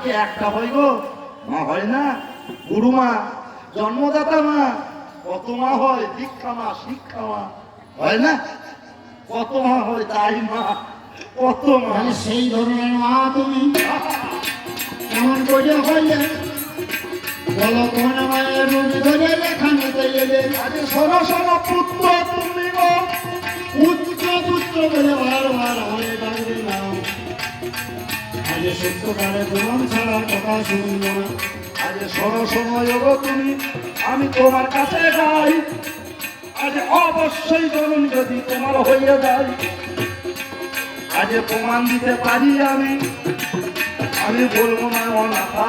অবশ্যই একটা হয় গো। মা হয় না? গুরু মা জন্মদাতা মা কত মা হয়? দীক্ষা মা শিক্ষা মা হয় না? কত মা হয়? তাই মা কত মা। সেই ধরনের মা তুমি? কেমন করে হইলে? বলো কোন মায়ের রূপ ধরে এখানে এলে আরে শোনো শোনো পুত্র তুমি গো। পুত্র পুত্র বলে বারবার আমায় ডাকবে না আজ সত্যকারে প্রমাণ ছাড়া কথা শুনব না। আরে শোনো শোনো গো তুমি, আমি তোমার কাছে যাই। আজ অবশ্যই জনম যদি তোমার হইয়া যায়। আজ প্রমাণ দিতে পারি আমি আমি বলব না অনাথা।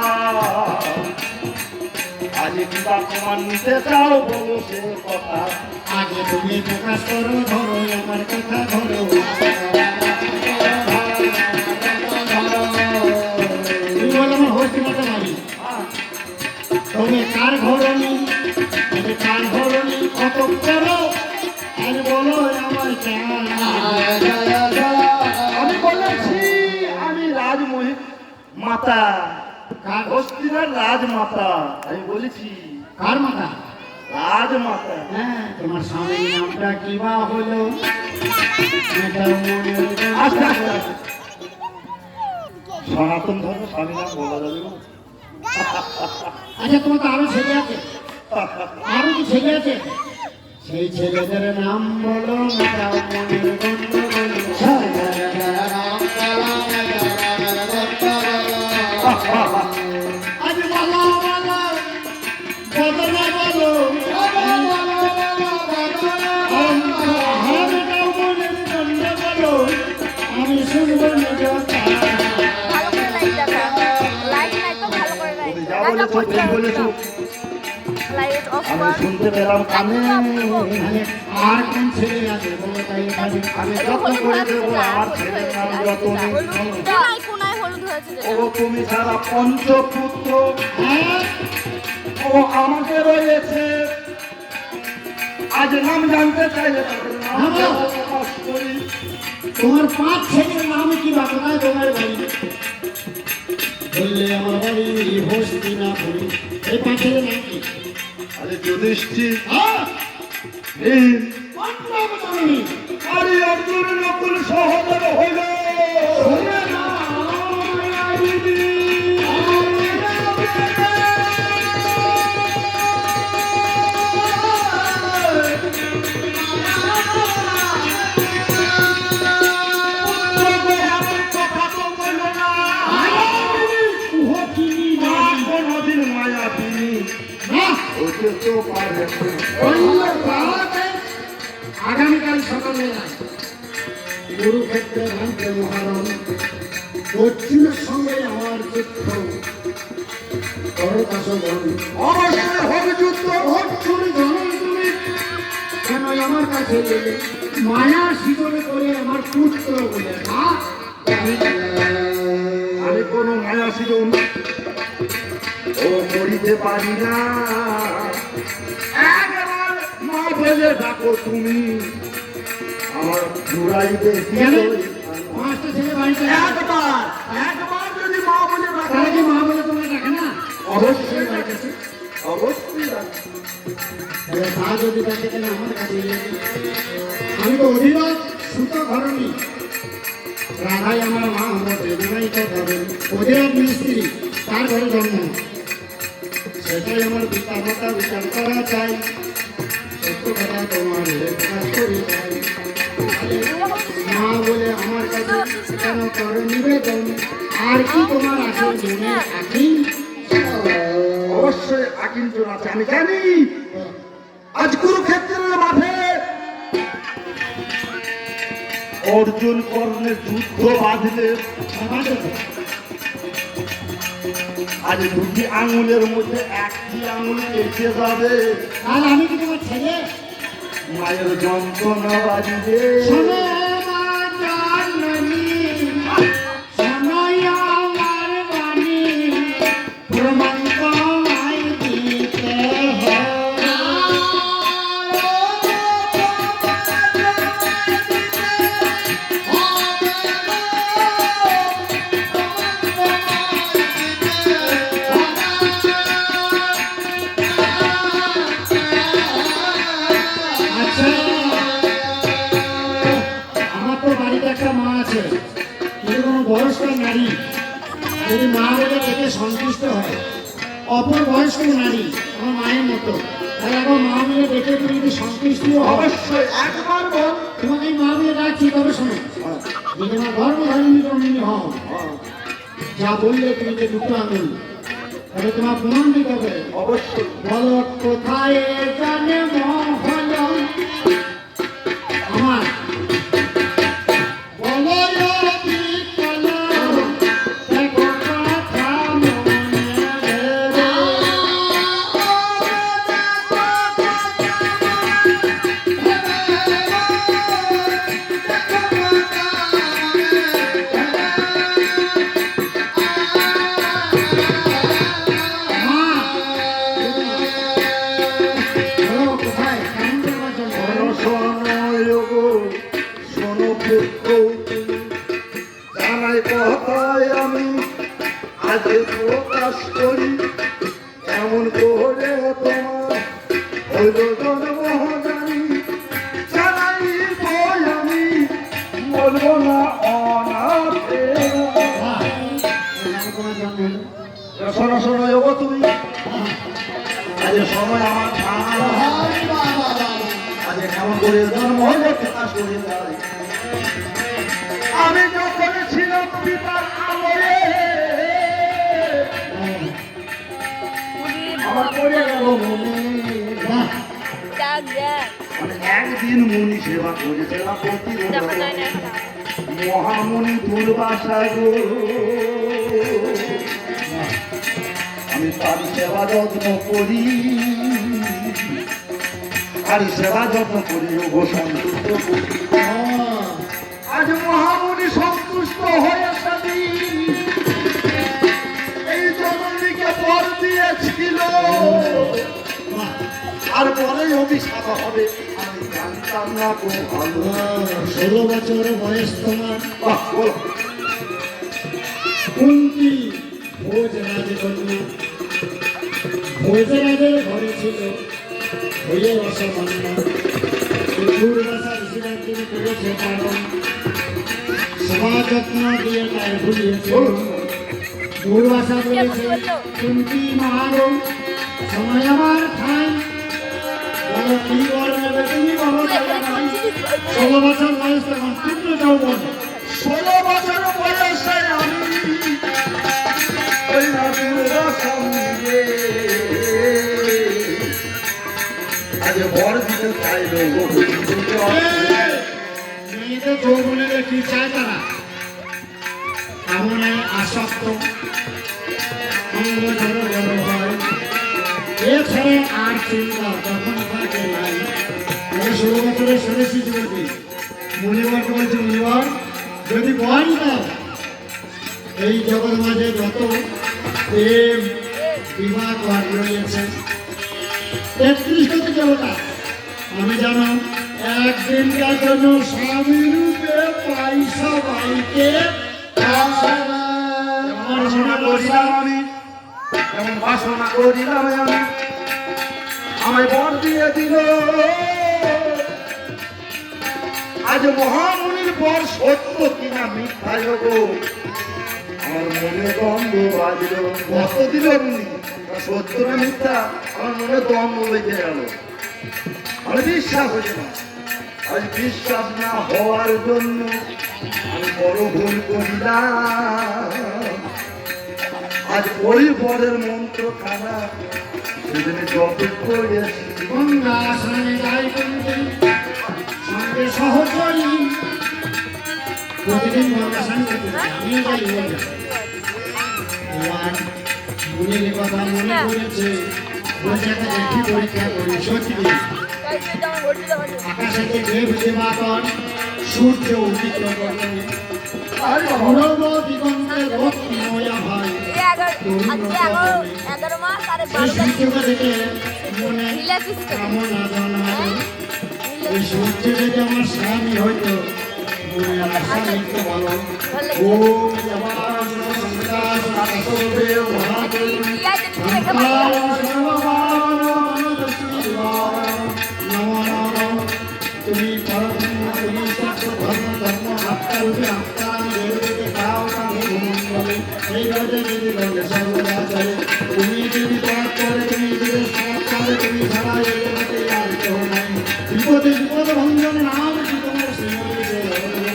আজ কিবা প্রমাণ নিতে চাও বলো সে কথা। আগে তুমি প্রকাশ করো, ধরো আমার কথা, ধরো তবে কার ঘরনি তবে কার ঘরনি কত করো আর বলো আমার আমি বলেছি আমি রাজমহি মাতা। কার হস্তিনার রাজমাতা আমি বলেছি কার মাথা রাজমাতা হ্যাঁ তোমার স্বামীর নামটা কি বা হলো। সনাতন ধর্ম স্বামী নাম বলা যাবে না। আচ্ছা তোমার তো আরও ছেলে আছে? আরও কি ছেলে আছে? সেই ছেলেদের নাম বলো মেটাও আমি শুনতে পেলাম কানে আর কোন ছেলে আছে আমি যেটা। ও তুমি ছাড়া পঞ্চপুত্র ও আমাকে রয়েছে আজ নাম জানতে চাইলে তোমার পাঁচ ছেলের নাম কি বা কোথায় তোমার বাড়ি বললে আমার বাড়ি হস্তি না করি। এই পাঁচ ছেলের নাম কি আরে যুধিষ্ঠির হ্যাঁ। এই আরে অর্জুন নকুল সহদেব হইল। আগামীকাল সকালবেলা কুরুক্ষেত্রে ভাঙতে মহারণ পশ্চিমের সঙ্গে আমার যুদ্ধ মায়া শিকড়ে করে আমার পুত্র বলে না আমি কোনো মায়া সিজন ও করিতে পারি না। বলে ডাকো তুমি। আমার জুড়াইতে পাঁচটা ছেলে বাড়িতে একবার একবার যদি মা বলে তারা ডাকো কি মা বলে তোমরা দেখে না? অবশ্যই ডাকেছে। অবশ্যই ডাকে। তা যদি দেখে তাহলে আমার কাছে আমি তো অধিবাস সুত ঘরণী। রাধাই আমার মা আমরা বেদনাই করবেন অধিরাজ মিস্ত্রি তার ঘরে জন্ম। সেটাই আমার পিতা মাতা বিচার করা চাই। মা বলে আমার কাছে কেন কর নিবেদন আর কি তোমার আসল মনে অবশ্যই আকিঞ্চন আছে, আমি জানি। আজ কুরুক্ষেত্রের মাঠে অর্জুন কর্ণের যুদ্ধ বাঁধলে আজ দুটি আঙুলের মধ্যে একটি আঙুল কেটে যাবে। আর আমি কি তোমার ছেলে? মায়ের যন্ত্রণা বাজিবে। শোনো তুমি যদি অবশ্যই। একবার বল। তোমাকে এই মা মেয়ে ডাকছি তবে শোনো যদি আমার গর্ভধারিণী জন্মিনী হও যা বললে তুমি যে দুটো আঙুল তাহলে তোমার প্রমাণ দিতে হবে? অবশ্যই। বলো কোথায় জানে মহল জানাই কথায় আমি, আজ প্রকাশ করি এমন করে তোমার? তুমি। আজ সময় আমার আজ কেমন করে জন্ম হইলে প্রকাশ করে একদিন মুনি সেবা করেছিলাম প্রতি যখন যায় না এখন আর। মহামণি দুর্বাসা গো আমি তার সেবা যত্ন করি আর সেবা যত্ন করি ও সন্তুষ্ট করি আজ মহামণি সন্তুষ্ট হয়ে সাথী বাহ, আর পরে অভিশাপ হবে আমি জানতাম না খুব ভালো। ষোলো বছর বয়স তোমার। কুন্তি ভোজরাজ কন্যা ভোজরাজের ঘরে ছিল। হয়ে বসা কন্যা দুর্বাসা ঋষিরাজ তিনি করেছে কারণ সেবা যত্ন দিয়ে তাই ভুলিয়েছে দুর্বাসা বলেছে কুন্তি মহারো সময় আমার খাই বলো কি বল নেবে তুমি বলো। ষোলো বছর বয়স তখন তীব্র যৌবন। ষোলো বছর বয়সে আমি ওই সঙ্গে। আজ বর দিতে চাইল মেয়েদের যৌবনের কি চায় তারা। কামনায় আসক্ত ষোলো বছরের সরেছি যুবতী মনিবরকে বলছি মনিবর যদি বল দাও এই জগৎ মাঝে যত প্রেম বিবাহ কর রয়েছে তেত্রিশ কোটি দেবতা আমি জানো একদিনকার জন্য স্বামী রূপে পয়সা বাইকে আমার বাসনা করিলাম আমি এমন বাসনা করিলাম আমি আমায় বর দিয়ে দিল। আজ মহামুনির পর সত্য কিনা মিথ্যা গো আমার মনে দ্বন্দ্ব বাজল। কত দিল উনি সত্য না মিথ্যা? আমার মনে দ্বন্দ্ব লেগে গেল। আমি বিশ্বাস হয়েছে না আজ বিশ্বাস না হওয়ার জন্য আমি বড় ভুল করিলাম। আজ ওই বরের মন্ত্র খানা সেদিন জপ করেছি গঙ্গা স্নানে যাই কিন্তু সঙ্গে সহচরী প্রতিদিন গঙ্গা স্নান করতে আমিও যাই গঙ্গা এবার কথা মনে পড়েছে একটা পরীক্ষা করি সত্যি। আকাশে দেবাকর সূর্য উদিত করে আর অনব দিগন্তে ভাই এগারো মাস আরে মনে কামনা জন্মাবে এই সূর্য যদি আমার স্বামী হইতো মনে আশা লিখতে বলো ও জবান সংকাশ আকাশদেব মহাদেব ভঞ্জন নাম তোমার শ্রীমন্দিরে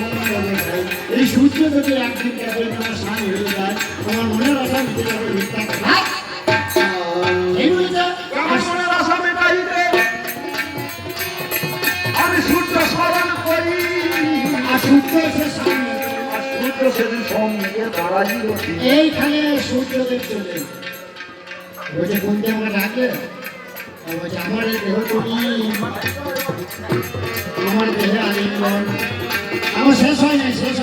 মঙ্গলে চাই। এই সূর্য যদি একদিন তোমার স্নান হয়ে যায় তোমার মনের আশা যাবে মিথ্যা আমার মেটাইতে আমি সূর্য স্মরণ করি। আর সূর্য এসে সামনে সূর্য সেদিন সঙ্গে এইখানে সূর্যদেব চলে। বলছে বন্ধু আমাকে ডাকলে শেষ শেষ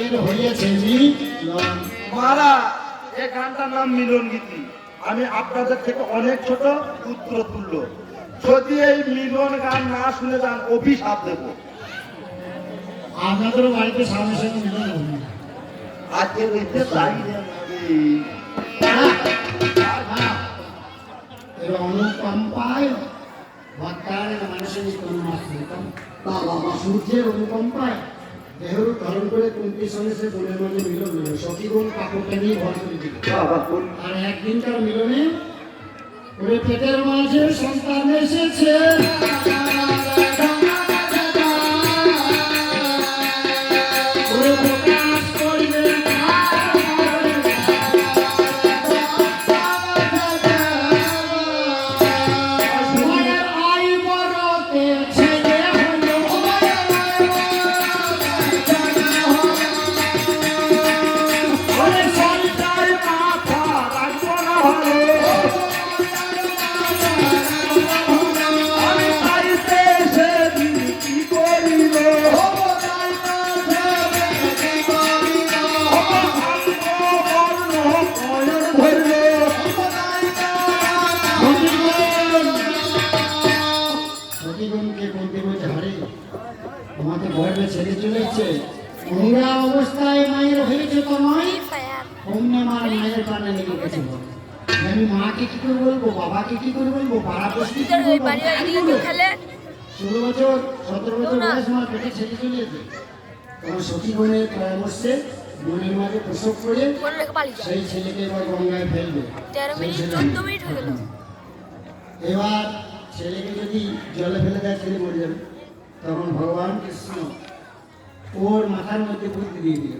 এর হয়েছে মহারাজ এই গানটার নাম মিলন গীতি। আমি আপনাদের থেকে অনেক ছোট পুত্র তুল্য যদি এই মিলন গান না শুনে যান অভিশাপ দেবো। আপনাদেরও বাড়িতে সামনে সঙ্গে মিলন আজকে অনুকম্পায় ভক্তায় মানুষের কর্মাশ্রিতম বাবা সূর্যের অনুকম্পায় দেহরূপ ধারণ করে কুন্তির সঙ্গে সে বনের মাঝে মিলন হল সখীগুণ কাপড়টা নিয়ে ভর করে দিল আর একদিনকার মিলনে ওরে পেটের মাঝে সন্তান এসেছে। পরামর্শে মনের মাঝে প্রসব করে সেই ছেলেকে এবার গঙ্গায় ফেলবে। ছেলে হয়ে এবার ছেলেকে যদি জলে ফেলে দেয় ছেলে মরে যাবে। তখন ভগবান কৃষ্ণ ওর মাথার মধ্যে বুদ্ধি দিয়ে দিল।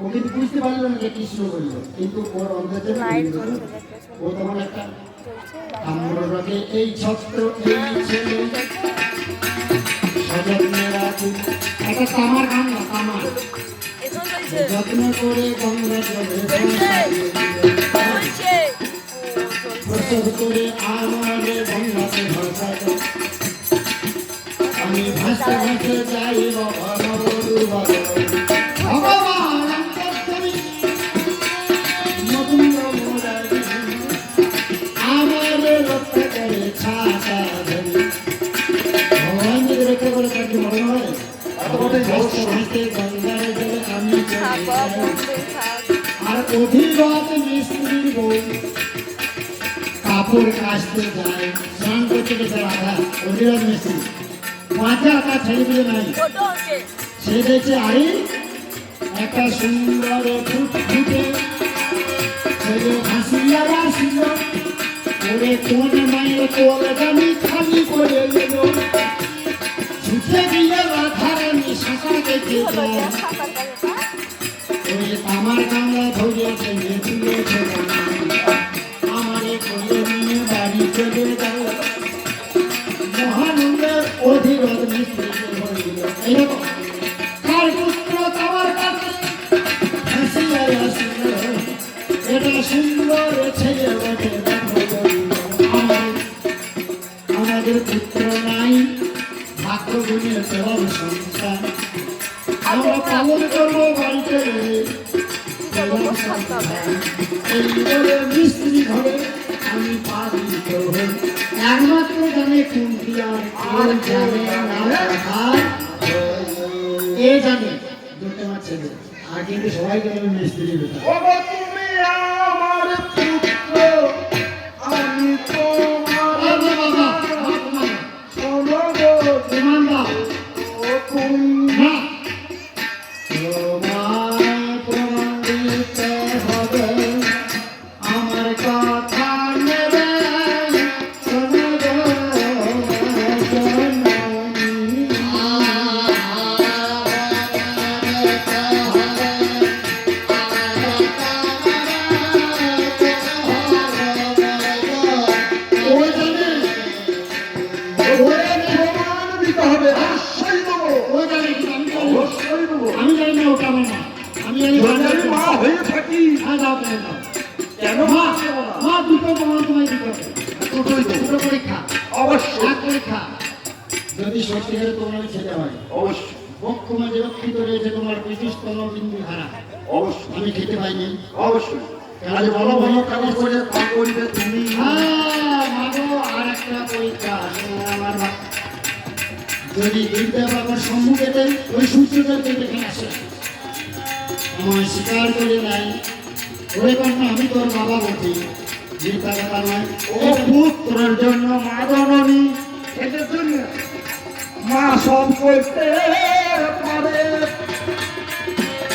ও কিন্তু বুঝতে পারল না যে কৃষ্ণ বলল কিন্তু ওর। জ্বলছে, ও তখন একটা আমরা এই ছত্র এই ছেলে। সযত্নে রাখুন একটা তামার গান না তামার। যত্ন করে গঙ্গা জলে করে আমারে গঙ্গাতে ভাসাবে আমি ভাষা ভাসতে যাই ভগবান! অধিগত মিস্ত্রির বউ কাপড় কাচতে যায় স্নান করতে গেছে রাধা অধিগত মিস্ত্রি পাঁচা তা ছেড়ে নাই। সে দেখছে আরে একটা সুন্দর ফুট ফুটে। ছেলে হাসিয়া আসিল ওরে কোন মায়ের কোল জানি খালি করে এলো। ছুটে গিয়ে রাধারানী শাসা দেখে আমার গাঙ্গা ধরে ফেলে দিয়েছে আমারে কোলে নিয়ে বাড়ি চলে গেল কার এটা সুন্দর ছেলে বটে আমাদের পুত্র নাই ভাগ্য গুণের সংসার আমরা পালন করব বাড়িতে। মিস্ত্রি ঘরে আমি একমাত্র জানে কুন্তি আর জানে এ জানে দুটো আমার ছেলে আর কিন্তু সবাইকে আমি মিস্ত্রি বেটা সব করতে পারে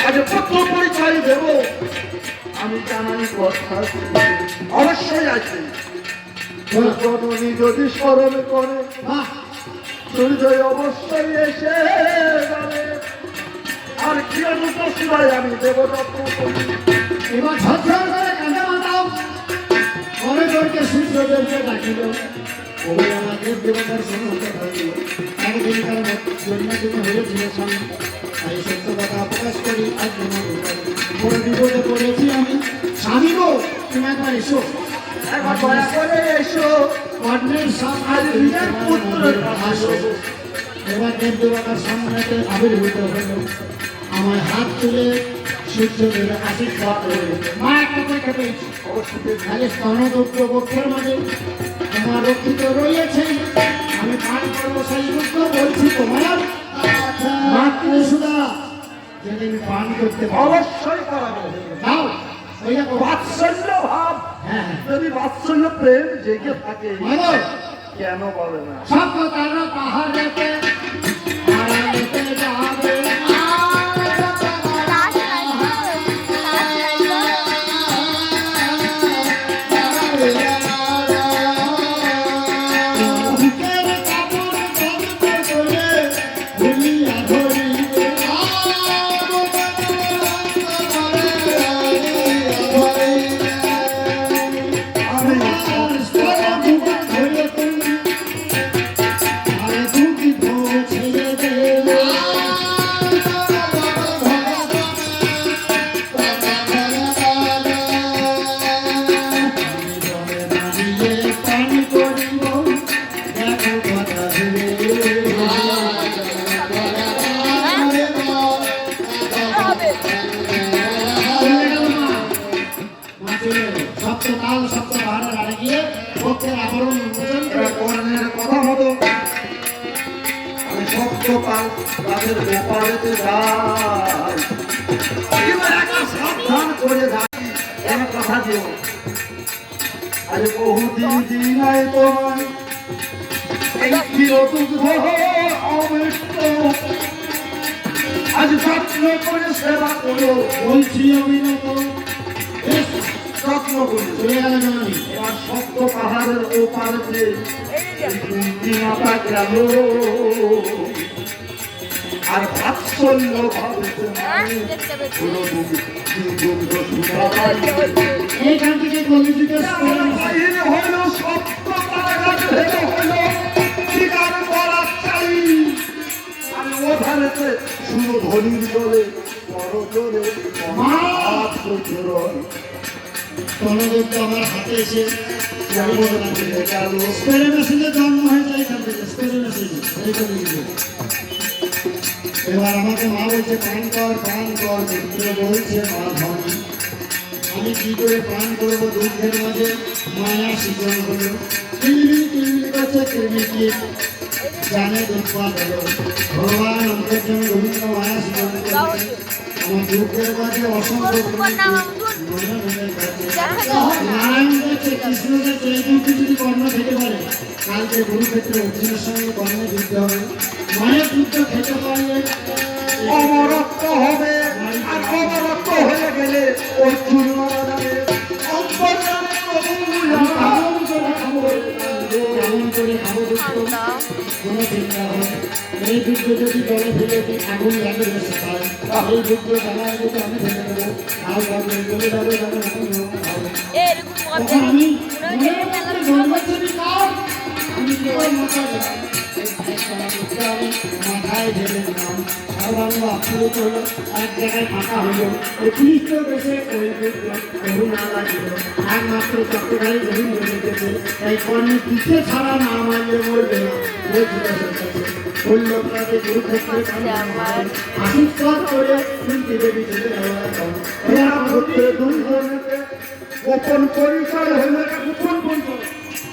আজ পুত্র পরিচয় দেব? আমি জানাই কথা অবশ্যই আছে। জননী যদি স্মরণ করে বাহ সূর্যই অবশ্যই এসে যাবে। আর কি অনুপ্রশ্রয় আমি দেব যত এবার ঝরঝর করে কাঁদে মাতাও। পরে তোরকে সূর্যদেবকে ডাকিল ওই আমাদের দেবতার হতে থাকল একদিন তার তুমি হয়েছিল স্বামী তাই সত্য কথা সামনে আমার হাত তুলে সূর্যদেব আশীর্বাদ মা একটা পরীক্ষা পেয়েছি তাহলে স্তনদুগ্ধ বক্ষের মাঝে তোমার রক্ষিত রয়েছে। আমি করব সেই বলছি তোমার। মাতৃ যদি আমি পান করতে অবশ্যই করাবো। দাও। বাৎসল্য ভাব। হ্যাঁ হ্যাঁ। যদি বাৎসল্য প্রেম জেগে থাকে কেন বলে না? সব তারা পাহাড়েতে। করো বলছি সুতাবাই। এইখান থেকে কলিযুগের হইল সপ্ত তারাগাছ হইল আমি জলে বড় জোরে প্রচুরন তনদত্ত আমার হাতে এসে স্পেরে মেশিনে জন্ম হয়ে যায় এখান থেকে স্পেরে মেশিনে এই কলিযুগে এবার আমাকে মা বলছে পান কর পান কর মিত্র বলছে মা ধনী আমি কি করে পান করব দুঃখের মাঝে মায়া শিকল হলো জানে দুঃখ ভগবান আমাদের জন্য গোবিন্দ মায়া শিকল করেছে দুঃখের মাঝে অসংখ্য। নারায়ণ দেখছে কৃষ্ণ দেখছে যদি কর্ণ খেতে পারে কালকে কুরুক্ষেত্রে অর্জুনের সঙ্গে কর্ণে যুদ্ধ হবে মায়ের পুত্র খেতে পারলে অমরত্ব হবে আর অবরত হয়ে গেলে অর্জুন মারা যাবে আমি কেমন করে খাব দুঃখ কোনো চিন্তা হবে এই দুধ যদি জলে ফেলে দিই আগুন লাগে বেশি খায় এই দুধ জ্বালা যদি আমি ফেলে দেবো আর যাবে চলে যাবে যাবে এরকম আমি এক জায়গায় ফাঁকা হলো অতিরিক্ত দেশে দুধ লাগিল একমাত্র চট্টগ্রামে বহু গেছে তাই কর্মে পিঠে ছাড়া না মারলে মরবে না তাকে কুরুক্ষেত্রে আশীর্বাদ করে শুনতে দেবী চলে যাওয়া গোপন পরিচয় হলে গোপন পরিচয়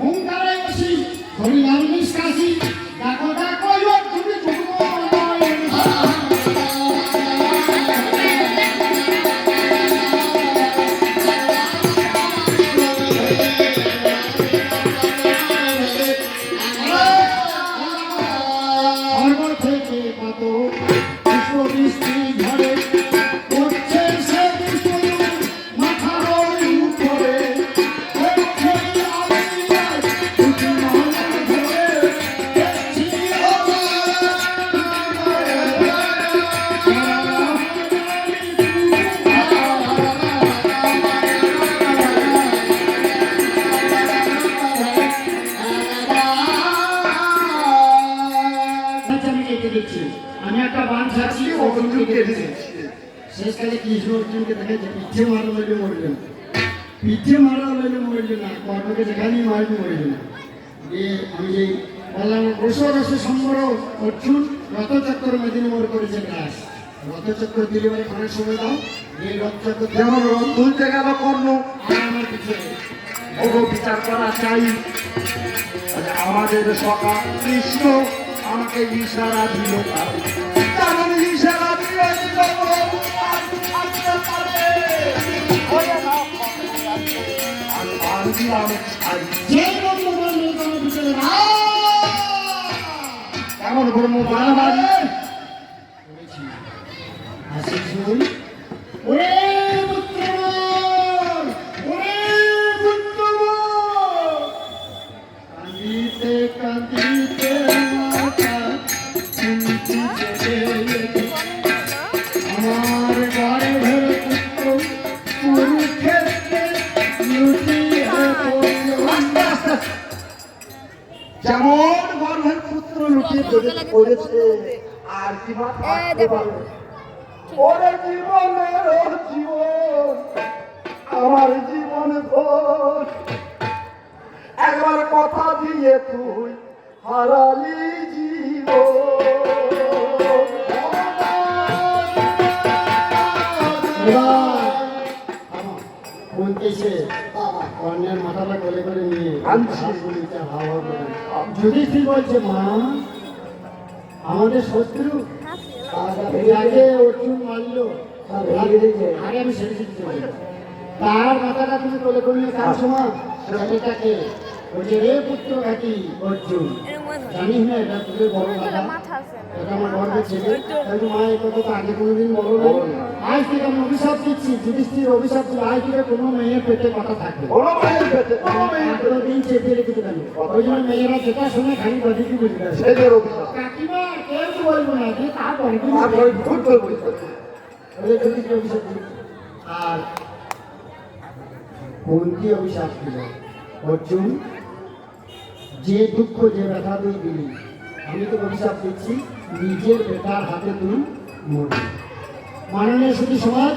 হুঙ্কারে আসি হরিনাম আমি একটা বান ছাড়ছি অর্জুনকে কেটে দিচ্ছি শেষকালে কৃষ্ণ অর্জুনকে দেখেছে পিঠে মারা লইলে মরবে না? পিঠে মারা লইলে মরবে না কর্মকে যেখানেই মারবে মরবে না। দিয়ে আমি যে বললাম রস রস সম্বর অর্জুন রথচক্র মেদিনী মোড় করেছে গ্রাস। রথচক্র দিলে বলে অনেক সময় দাও এই রথচক্র যেমন রথ তুলতে গেল কর্ণ আর আমার পিছিয়ে ভোগ বিচার করা চাই। আমাদের সকা কৃষ্ণ। আমাকে ইশারা দিল। যেমন ইশারা দিয়ে দিল আর থাকতে পারে। ওরে জীবনের ওর জীবন আমার জীবন ঘোর একবার কথা দিয়ে তুই হারালি বলতেছে কর্ণের মাথাটা গলে করে নিয়ে হাওয়া বলছে মা আমাদের শত্রু যাকে অর্জুন মারল। আগে আমি শেষ তার মাথাটা তুমি কোলে করে নিয়ে কাঁদছো ছেলেটাকে বলছে রে পুত্র ঘাটি অর্জুন এরকম জানি না এটা তোদের বড় মাথা এটা আমার গর্বের ছেলে। তাই মা এই কথা তো আগে কোনোদিন বলো না আজ থেকে আমি অভিশাপ দিচ্ছি যুধিষ্ঠির অভিশাপ দিল আজ থেকে কোনো মেয়ের পেটে কথা থাকবে না। কোনো মেয়ের পেটে কোনো মেয়ের পেটে। দিন চেপে রেখেছে কেন? ওই জন্য মেয়েরা যেটা শুনে খালি বাদিকে বুঝবে ছেলের অভিশাপ কাকিমা কেউ তো বলব না যে তারপরে তারপরে অভিশাপ দিল? আর কুন্তি অভিশাপ দিল? অর্জুন, যে দুঃখ, যে ব্যথা তুই দিলি, আমি তো অভিশাপ দিচ্ছি, নিজের বেটার হাতে তুই মরবি। মাননীয় শুধু সমাজ,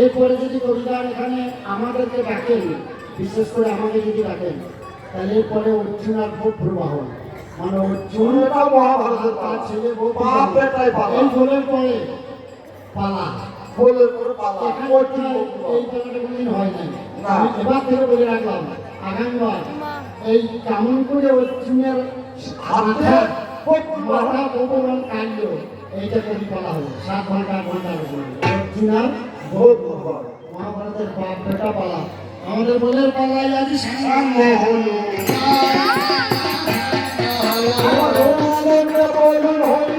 এরপরে যদি কবিতার এখানে আমাদেরকে ডাকেন, বিশেষ করে আমাকে যদি ডাকেন, তাহলে এরপরে অর্জুন আর ভোট প্রবাহ মানে মহাভারতের তার পালা। ছেলে বাপ বেটাই পালা। এই গোলের পরে পালা। বলে করে পালা। এখানে অর্জুন আপনার বলতে এই জায়গাটা কোনোদিন হয় নাই। এবার থেকে বলে রাখলাম আগামীবার এই কেমন করে অর্জুনের হাতে মাথা ভগবান কাণ্ড এইটা বলা হলো সাত ঘণ্টা আট ঘণ্টা অর্জুন আর ভোট মহাভারতের বাপ বেটা পালা। আমাদের বলের পালাই আজ সাঙ্গ হলো। অনুমোদন বলুন হরি